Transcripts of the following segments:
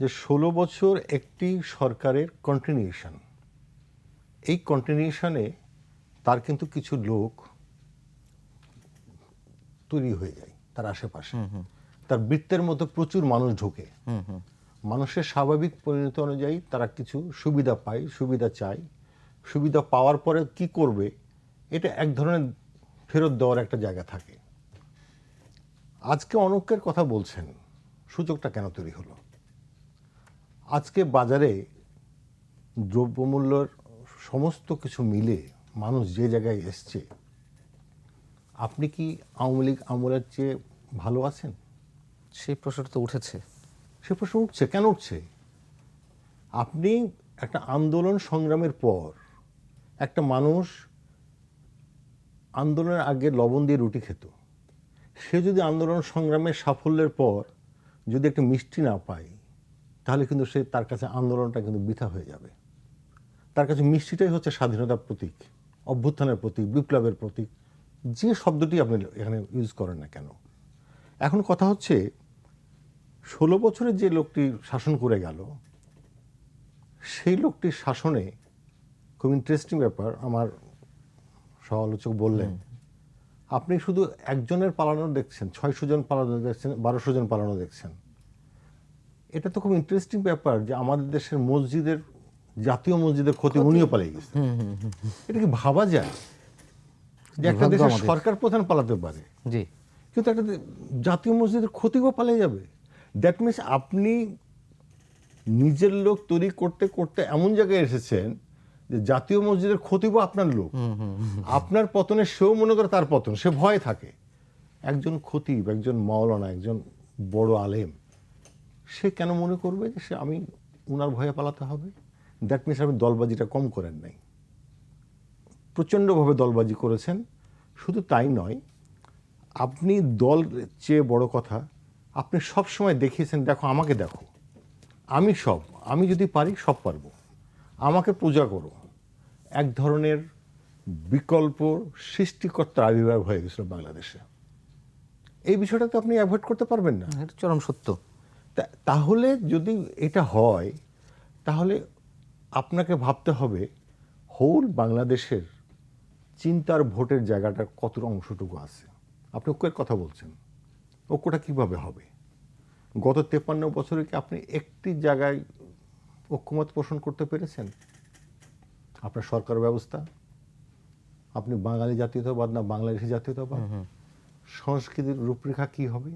যে ষোলো বছর একটি সরকারের কন্টিনিউশন এই কন্টিনিউশনে তার কিন্তু কিছু লোক তৈরি হয়ে যায় তার আশেপাশে। তার বৃত্তের মতো প্রচুর মানুষ ঢোকে। মানুষের স্বাভাবিক পরিণত অনুযায়ী তারা কিছু সুবিধা পায় সুবিধা চায়। সুবিধা পাওয়ার পরে কি করবে এটা এক ধরনের ফেরত দেওয়ার একটা জায়গা থাকে। আজকে অনকের কথা বলছেন সুযোগটা কেন তৈরি হলো? আজকে বাজারে দ্রব্যমূল্যর সমস্ত কিছু মিলে মানুষ যে জায়গায় এসছে আপনি কি আওয়ামী লীগ আমলের চেয়ে ভালো আছেন? সেই প্রশ্নটা তো উঠেছে। সে প্রশ্ন উঠছে কেন উঠছে? আপনি একটা আন্দোলন সংগ্রামের পর একটা মানুষ আন্দোলনের আগে লবণ দিয়ে রুটি খেত। সে যদি আন্দোলন সংগ্রামের সাফল্যের পর যদি একটা মিষ্টি না পায় তাহলে কিন্তু সে তার কাছে আন্দোলনটা কিন্তু বৃথা হয়ে যাবে। তার কাছে মিষ্টিটাই হচ্ছে স্বাধীনতার প্রতীক অভ্যুত্থানের প্রতীক বিপ্লবের প্রতীক। যে শব্দটি আপনি এখানে ইউজ করেন না কেন? এখন কথা হচ্ছে ষোলো বছরের যে লোকটি শাসন করে গেল সেই লোকটির শাসনে খুব ইন্টারেস্টিং ব্যাপার আমার সমালোচক বললেন আপনি শুধু একজনের পালানো দেখছেন ছয়শো জন পালানো দেখছেন বারোশো জন পালানো দেখছেন। এটা তো খুব ইন্টারেস্টিং ব্যাপার যে আমাদের দেশের মসজিদের জাতীয় মসজিদের ক্ষতি উনিও পালিয়ে গেছে। এটা কি ভাবা যায়? যে একটা দেশের সরকার প্রধান পালাতে পারে। জি। কিন্তু একটা জাতীয় মসজিদের ক্ষতিও পালিয়ে যাবে। দ্যাট মিনস আপনি নিজের লোক তৈরি করতে করতে এমন জায়গায় এসেছেন যে জাতীয় মসজিদের ক্ষতিও আপনার লোক। আপনার পতনে সেও মনে করে তার পতন সে ভয়ে থাকে। একজন খতিব একজন মাওলানা একজন বড় আলেম সে কেন মনে করবে যে সে আমি ওনার ভয়ে পালাতে হবে? দ্যাট মিনস আপনি দলবাজিটা কম করেন নাই। প্রচণ্ডভাবে দলবাজি করেছেন। শুধু তাই নয়, আপনি দল চেয়ে বড় কথা, আপনি সব সময় দেখিয়েছেন, দেখো, আমাকে দেখো। আমি সব, আমি যদি পারি, সব পারব। আমাকে পূজা করো। এক ধরনের বিকল্প সৃষ্টিকর্তার আবির্ভাব হয়ে গেছিল বাংলাদেশে। এই বিষয়টা তো আপনি অ্যাভয়েড করতে পারবেন না। এটা চরম সত্য। তাহলে যদি এটা হয় তাহলে আপনাকে ভাবতে হবে হোল বাংলাদেশের চিন্তার ভোটের জায়গাটার কত অংশটুকু আছে। আপনি ঐক্যের কথা বলছেন। ঐক্যটা কীভাবে হবে? গত তেপান্ন বছরে কি আপনি একটি জায়গায় ঐক্যমত পোষণ করতে পেরেছেন? আপনার সরকার ব্যবস্থা? আপনি বাঙালি জাতীয়তাবাদ না বাংলাদেশি জাতীয়তাবাদ? সংস্কৃতির রূপরেখা কি হবে?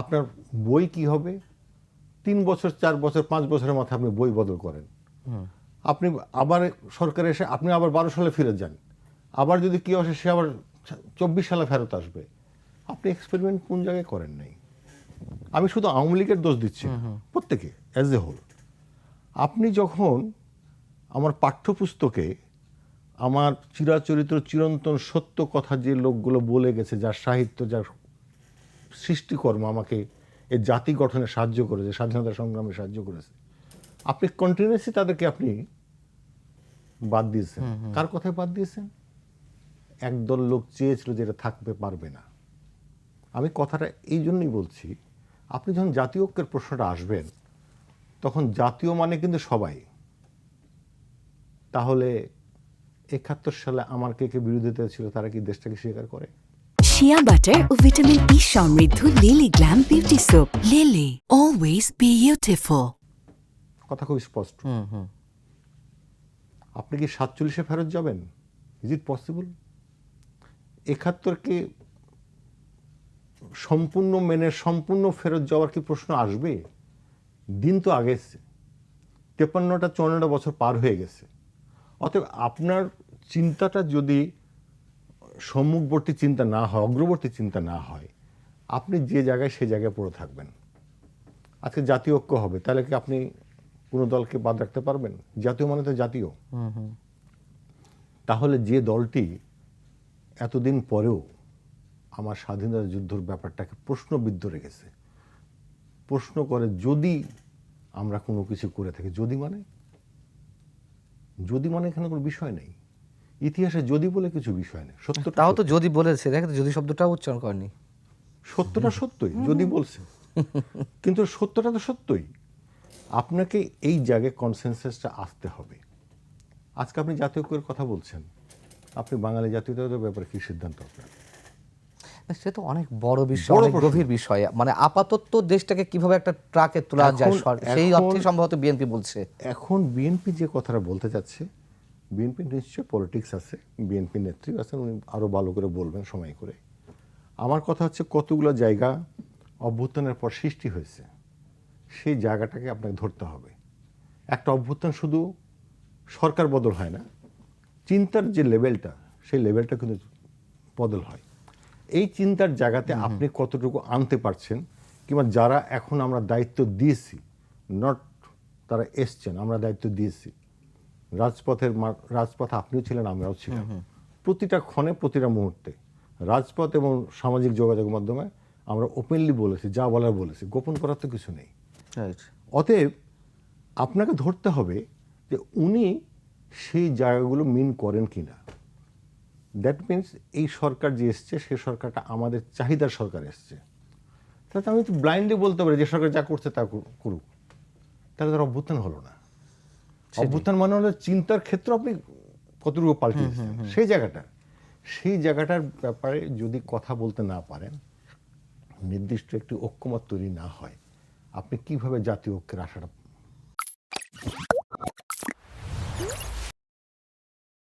আপনার বই কি হবে? তিন বছর চার বছর পাঁচ বছরের মাথায় আপনি বই বদল করেন। আপনি আবার সরকার এসে আপনি আবার বারো সালে ফিরে যান। আবার যদি কেউ আসে সে আবার চব্বিশ সালে ফেরত আসবে। আপনি এক্সপেরিমেন্ট কোন জায়গায় করেন নাই? আমি শুধু আওয়ামী লীগের দোষ দিচ্ছি। প্রত্যেকে অ্যাজ এ হোল আপনি যখন আমার পাঠ্যপুস্তকে আমার চিরাচরিত চিরন্তন সত্য কথা যে লোকগুলো বলে গেছে যার সাহিত্য যার সৃষ্টিকর্ম আমাকে এই জাতি গঠনে সাহায্য করেছে স্বাধীনতা সংগ্রামে সাহায্য করেছে। আপনি কন্টিনিউসলি তাদেরকে আপনি বাদ দিয়েছেন। কার কথায় বাদ দিয়েছেন? একদল লোক চেয়েছিল যে এটা থাকতে পারবে না। আমি কথাটা এই জন্যই বলছি আপনি যখন জাতীয় ঐক্যের প্রশ্নটা আসবেন তখন জাতীয় মানে কিন্তু সবাই। তাহলে একাত্তর সালে আমার কে কে বিরোধিতা ছিল তারা কি দেশটাকে স্বীকার করে? শিয়া বাটার ও ভিটামিন ই সমৃদ্ধ Lily glam beauty soap Lily always beautiful কথা খুব স্পষ্ট। আপনি কি সাতচল্লিশে ফেরত যাবেন? ইজ ইট পসিবল একাত্তরকে সম্পূর্ণ মেনে সম্পূর্ণ ফেরত যাওয়ার কি প্রশ্ন আসবে? দিন তো আগে এসছে। তেপান্নটা চুয়ান্নটা বছর পার হয়ে গেছে। অতএব আপনার চিন্তাটা যদি সম্মুখবর্তী চিন্তা না হয় অগ্রবর্তী চিন্তা না হয় আপনি যে জায়গায় সে জায়গায় পড়ে থাকবেন। আজকে জাতীয় ঐক্য হবে তাহলে কি আপনি কোনো দলকে বাদ রাখতে পারবেন? জাতীয় মানে তো জাতীয়। তাহলে যে দলটি এতদিন পরেও আমার স্বাধীনতা যুদ্ধের ব্যাপারটাকে প্রশ্নবিদ্ধ রেখেছে প্রশ্ন করে যদি আমরা কোনো কিছু করে থাকি যদি মানে? যদি মানে এখানে কোনো বিষয় নেই। ইতিহাসে যদি বলে কিছু বিষয় নেই সত্য তাও তো যদি বলেছে দেখে যদি শব্দটাও উচ্চারণ করেনি সত্যটা সত্যই যদি বলছে। কিন্তু সত্যটা তো সত্যই। আপনাকে এই জায়গায় কনসেনসাসটা আসতে হবে। আজকে আপনি জাতীয় ঐক্যের কথা বলছেন। আপনি বাঙালি জাতীয়তার ব্যাপারে কি সিদ্ধান্ত আপনার? সে তো অনেক বড় বিষয় অনেক গভীর বিষয়। মানে আপাতত দেশটাকে কীভাবে একটা ট্রাকে তোলা যায় সেই অর্থে সম্ভবত বিএনপি বলছে। এখন বিএনপি যে কথাটা বলতে চাচ্ছে বিএনপি নিশ্চয় পলিটিক্স আছে বিএনপি নেত্রী আছেন উনি আরও ভালো করে বলবেন সময় করে। আমার কথা হচ্ছে কতগুলো জায়গা অভ্যুত্থানের পর সৃষ্টি হয়েছে সেই জায়গাটাকে আপনাকে ধরতে হবে। একটা অভ্যুত্থান শুধু সরকার বদল হয় না চিন্তার যে লেভেলটা সেই লেভেলটা কিন্তু বদল হয়। এই চিন্তার জায়গাতে আপনি কতটুকু আনতে পারছেন কিংবা যারা এখন আমরা দায়িত্ব দিয়েছি নট তারা এসছেন আমরা দায়িত্ব দিয়েছি রাজপথের রাজপথে আপনিও ছিলেন আমরাও ছিলাম। প্রতিটা ক্ষণে প্রতিটা মুহূর্তে রাজপথ এবং সামাজিক যোগাযোগ মাধ্যমে আমরা ওপেনলি বলেছি যা বলার বলেছি গোপন করার তো কিছু নেই। অতএব আপনাকে ধরতে হবে যে উনি সেই জায়গাগুলো মিন করেন কি না দ্যাট মিন্স এই সরকার যে এসছে সে সরকারটা আমাদের চাহিদার সরকার এসছে। তাহলে তো আমি তো ব্লাইন্ডলি বলতে পারি যে সরকার যা করছে তা করুক। তাহলে তার অভ্যুত্থান হলো না। অভ্যুত্থান মানে হলো চিন্তার ক্ষেত্র আপনি কতটুকু পাল্টে সেই জায়গাটা সেই জায়গাটার ব্যাপারে যদি কথা বলতে না পারেন নির্দিষ্ট একটি ঐক্যমত তৈরি না হয় আপনি কীভাবে জাতীয় ঐক্যের আশাটা